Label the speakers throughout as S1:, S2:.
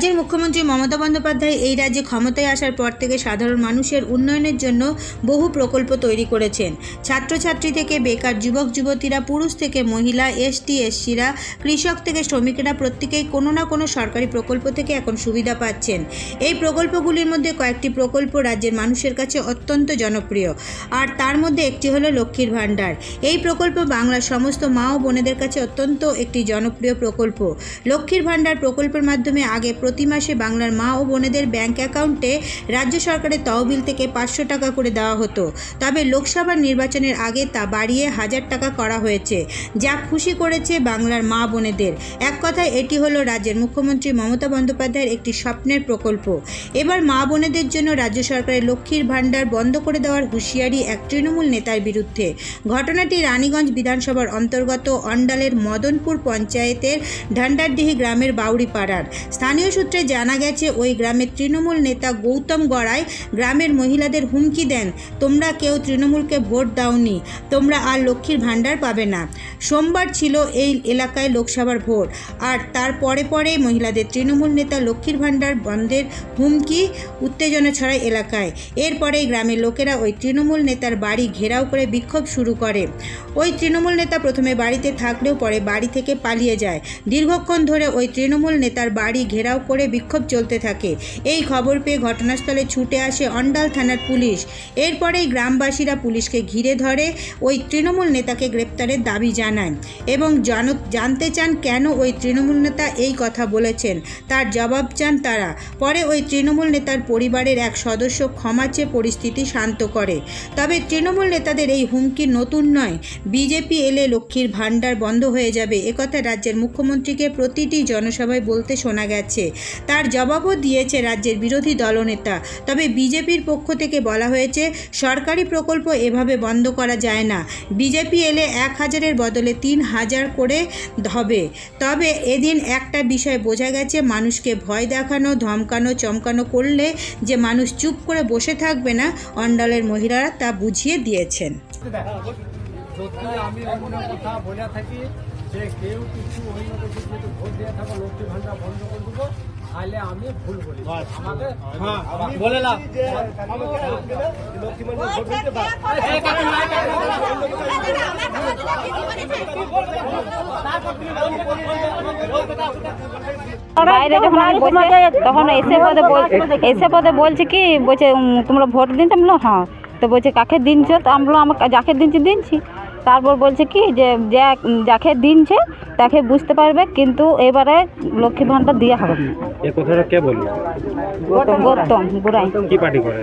S1: রাজ্যের মুখ্যমন্ত্রী মমতা বন্দ্যোপাধ্যায় এই রাজ্যে ক্ষমতায় আসার পর থেকে সাধারণ মানুষের উন্নয়নের জন্য বহু প্রকল্প তৈরি করেছেন। ছাত্রছাত্রী থেকে বেকার যুবক, যুবতীরা, পুরুষ থেকে মহিলা এসটি এসসিরা কৃষক থেকে শ্রমিকেরা প্রত্যেকেই কোনো না কোনো সরকারি প্রকল্প থেকে এখন সুবিধা পাচ্ছেন। এই প্রকল্পগুলির মধ্যে কয়েকটি প্রকল্প রাজ্যের মানুষের কাছে অত্যন্ত জনপ্রিয়। আর তার মধ্যে একটি হলো লক্ষ্মীর ভাণ্ডার। এই প্রকল্প বাংলার সমস্ত মা ও বোনেদের কাছে অত্যন্ত একটি জনপ্রিয় প্রকল্প। লক্ষ্মীর ভাণ্ডার প্রকল্পের মাধ্যমে আগে প্রতি মাসে বাংলার মা ও বোনেদের ব্যাংক অ্যাকাউন্টে রাজ্য সরকারের তহবিল থেকে পাঁচশো টাকা করে দেওয়া হতো। তবে লোকসভা নির্বাচনের আগে তা বাড়িয়ে হাজার টাকা করা হয়েছে, যা খুশি করেছে বাংলার মা বোনেদের। এক কথায়, এটি হলো রাজ্যের মুখ্যমন্ত্রী মমতা বন্দ্যোপাধ্যায়ের একটি স্বপ্নের প্রকল্প। এবার মা বোনেদের জন্য রাজ্য সরকারের লক্ষ্মীর ভাণ্ডার বন্ধ করে দেওয়ার হুঁশিয়ারি এক তৃণমূল নেতার বিরুদ্ধে। ঘটনাটি রানীগঞ্জ বিধানসভার অন্তর্গত অন্ডালের মদনপুর পঞ্চায়েতের ঢান্ডারডিহি গ্রামের বাউড়িপাড়ার। স্থানীয় সূত্রে জানা গেছে, ওই গ্রামের তৃণমূল নেতা গৌতম গড়াই গ্রামের মহিলাদের হুমকি দেন। তোমরা কেউ তৃণমূলকে ভোট দাওনি, তোমরা আর লক্ষ্মীর ভাণ্ডার পাবে না। সোমবার ছিল এই এলাকায় লোকসভার ভোট, আর তার পরে পরে মহিলাদের তৃণমূল নেতা লক্ষ্মীর ভাণ্ডার বন্ধের হুমকি, উত্তেজনা ছড়ায় এলাকায়। এরপরেই গ্রামের লোকেরা ওই তৃণমূল নেতার বাড়ি ঘেরাও করে বিক্ষোভ শুরু করে। ওই তৃণমূল নেতা প্রথমে বাড়িতে থাকলেও পরে বাড়ি থেকে পালিয়ে যায়। দীর্ঘক্ষণ ধরে ওই তৃণমূল নেতার বাড়ি ঘেরাও করে বিক্ষোভ চলতে থাকে। এই খবর পেয়ে ঘটনাস্থলে ছুটে আসে অন্ডাল থানার পুলিশ। এরপরেই গ্রামবাসীরা পুলিশকে ঘিরে ধরে, ওই তৃণমূল নেতাকে গ্রেপ্তারের দাবি জানায় এবং জান- জানতে চান কেন ওই তৃণমূল নেতা এই কথা বলেছেন। তার জবাব চান তারা। পরে ওই তৃণমূল নেতার পরিবারের এক সদস্য ক্ষমা চেয়ে পরিস্থিতি শান্ত করে। তবে তৃণমূল নেতাদের এই হুমকি নতুন নয়। বিজেপি এলে লক্ষ্মীর ভাণ্ডার বন্ধ হয়ে যাবে। একথা রাজ্যের মুখ্যমন্ত্রীকে প্রতিটি জনসভায় বলতে শোনা গেছে। তার জবাবও দিয়েছে রাজ্যের বিরোধী দলনেতা। তবে বিজেপির পক্ষ থেকে বলা হয়েছে সরকারি প্রকল্প এভাবে বন্ধ করা যায় না। বিজেপি এলে এক হাজারের বদলে তিন হাজার করে হবে। তবে এদিন একটা বিষয় বোঝা গেছে মানুষকে ভয় দেখানো ধমকানো চমকানো করলে যে মানুষ চুপ করে বসে থাকবে না অন্ডালের মহিলারা তা বুঝিয়ে দিয়েছেন।
S2: আমি কথা বলে থাকি যে কেউ কিছু অন্য কিছু যদি ভোট দিয়ে থাকো লক্ষ্মী ভান্ডার বন্ধ করে দেবো তাহলে আমি ভুল বলি আমাকে বলে না লক্ষ্মী ভান্ডার ভোট দিতে
S3: বাইরে যখন আমি বসে তখন এসে পদে বল- এসে পদে বলছে কি বলছে তোমরা ভোট দিনছো আমি হ্যাঁ তো বলছে কাকে দিনছো তো আমি আমাকে যাকে দিনছি দিনছি তারপর বলছে কি যে যাকে দিনছে তাকে বুঝতে পারবে কিন্তু এবারে লক্ষ্মী ভাণ্ডার দেওয়া হবে না।
S4: এই কথাটা কে বলল?
S3: গৌতম বুড়াই।
S4: কি পার্টি করে?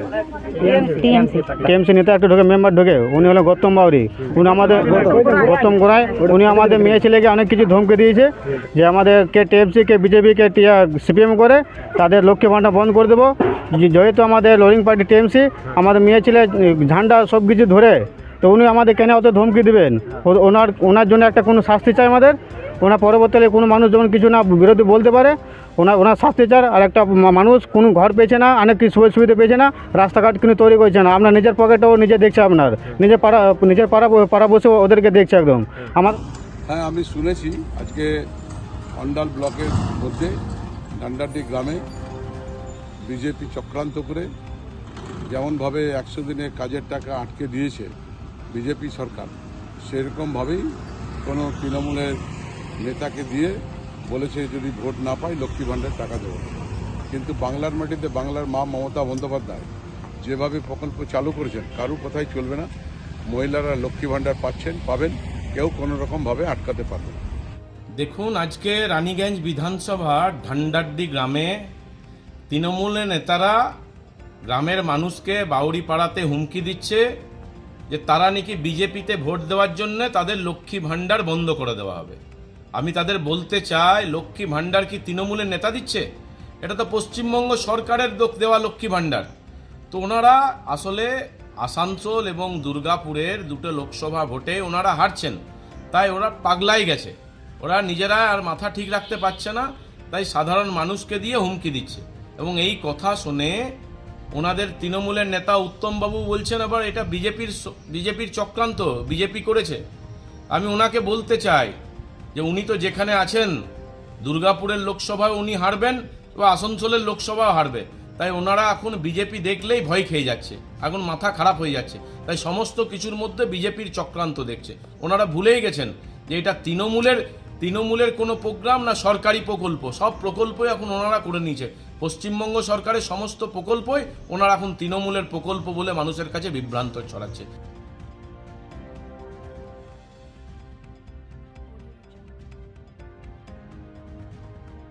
S3: টিএমসি।
S5: টিএমসি নেতা একটা ঢোকে মেম্বার ঢোকে। উনি হলো গৌতম বাউরি। উনি আমাদের গৌতম গোড়ায় উনি আমাদের মেয়ে ছেলেকে অনেক কিছু ধমকে দিয়েছে যে আমাদের কে টিএমসি কে বিজেপি কে সিপিএম করে তাদের লক্ষ্মী ভাণ্ডার বন্ধ করে দেবো। যে- যেহেতু আমাদের লোরিং পার্টি টিএমসি আমাদের মেয়ে ছেলে ঝান্ডা সব কিছু ধরে তো উনি আমাদের কেন অত ধমকি দিবেন? ওনার ওনার জন্য একটা কোনো শাস্তি চাই আমাদের? ওনার পরবর্তীকালে কোনো মানুষ যেমন কিছু না বিরোধী বলতে পারে ওনার ওনার শাস্তি চার। আর একটা মানুষ কোনো ঘর পেয়েছে না, অনেক কিছু সুযোগ সুবিধা পেয়েছে না, রাস্তাঘাট কিন্তু তৈরি করছে না। আপনার নিজের পকেটেও নিজে দেখছে আপনার। নিজের পাড়া নিজের পাড়া পাড়া বসে ওদেরকে দেখছে একদম। আমার
S6: হ্যাঁ আমি শুনেছি আজকে অন্ডাল ব্লকের মধ্যে, ডান্ডারডি গ্রামে বিজেপি চক্রান্ত করে যেমনভাবে একশো দিনে কাজের টাকা আটকে দিয়েছে বিজেপি সরকার সেরকমভাবেই কোনো তৃণমূলের নেতাকে দিয়ে বলেছে যদি ভোট না পাই লক্ষ্মী ভাণ্ডার টাকা দেবো। কিন্তু বাংলার মাটিতে বাংলার মা মমতা বন্দ্যোপাধ্যায় যেভাবে প্রকল্প চালু করেছেন, কারু কথাই চলবে না। মহিলারা লক্ষ্মী ভাণ্ডার পাচ্ছেন, পাবেন, কেউ কোনো রকমভাবে আটকাতে পারবে
S7: দেখুন, আজকে রানীগঞ্জ বিধানসভার ঢান্ডাড্ডি গ্রামে তৃণমূলের নেতারা গ্রামের মানুষকে বাউরি পাড়াতে হুমকি দিচ্ছে। যে তারা নাকি বিজেপিতে ভোট দেওয়ার জন্য তাদের লক্ষ্মী ভাণ্ডার বন্ধ করে দেওয়া হবে। আমি তাদের বলতে চাই, লক্ষ্মী ভাণ্ডার কি তৃণমূলের নেতা দিচ্ছে? এটা তো পশ্চিমবঙ্গ সরকারের দেওয়া লক্ষ্মী ভাণ্ডার। তো ওনারা আসলে আসানসোল এবং দুর্গাপুরের দুটো লোকসভা ভোটে ওনারা হারছেন। তাই ওরা পাগলাই গেছে। ওরা নিজেরা আর মাথা ঠিক রাখতে পারছে না, তাই সাধারণ মানুষকে দিয়ে হুমকি দিচ্ছে। এবং এই কথা শুনে ওনাদের তৃণমূলের নেতা উত্তমবাবু বলছেন আবার এটা বিজেপির বিজেপির চক্রান্ত, বিজেপি করেছে। আমি ওনাকে বলতে চাই যে উনি তো যেখানে আছেন, দুর্গাপুরের লোকসভায় উনি হারবেন এবার আসানসোলের লোকসভাও হারবে। তাই ওনারা এখন বিজেপি দেখলেই ভয় খেয়ে যাচ্ছে। এখন মাথা খারাপ হয়ে যাচ্ছে। তাই সমস্ত কিছুর মধ্যে বিজেপির চক্রান্ত দেখছে। ওনারা ভুলেই গেছেন যে এটা তৃণমূলের তৃণমূলের কোনো প্রোগ্রাম না সরকারি প্রকল্প? সব প্রকল্পই এখন ওনারা করে নিয়েছে। পশ্চিমবঙ্গ সরকারের সমস্ত প্রকল্পই ওনারা এখন তৃণমূলের প্রকল্প বলে মানুষের কাছে বিভ্রান্ত ছড়াচ্ছে।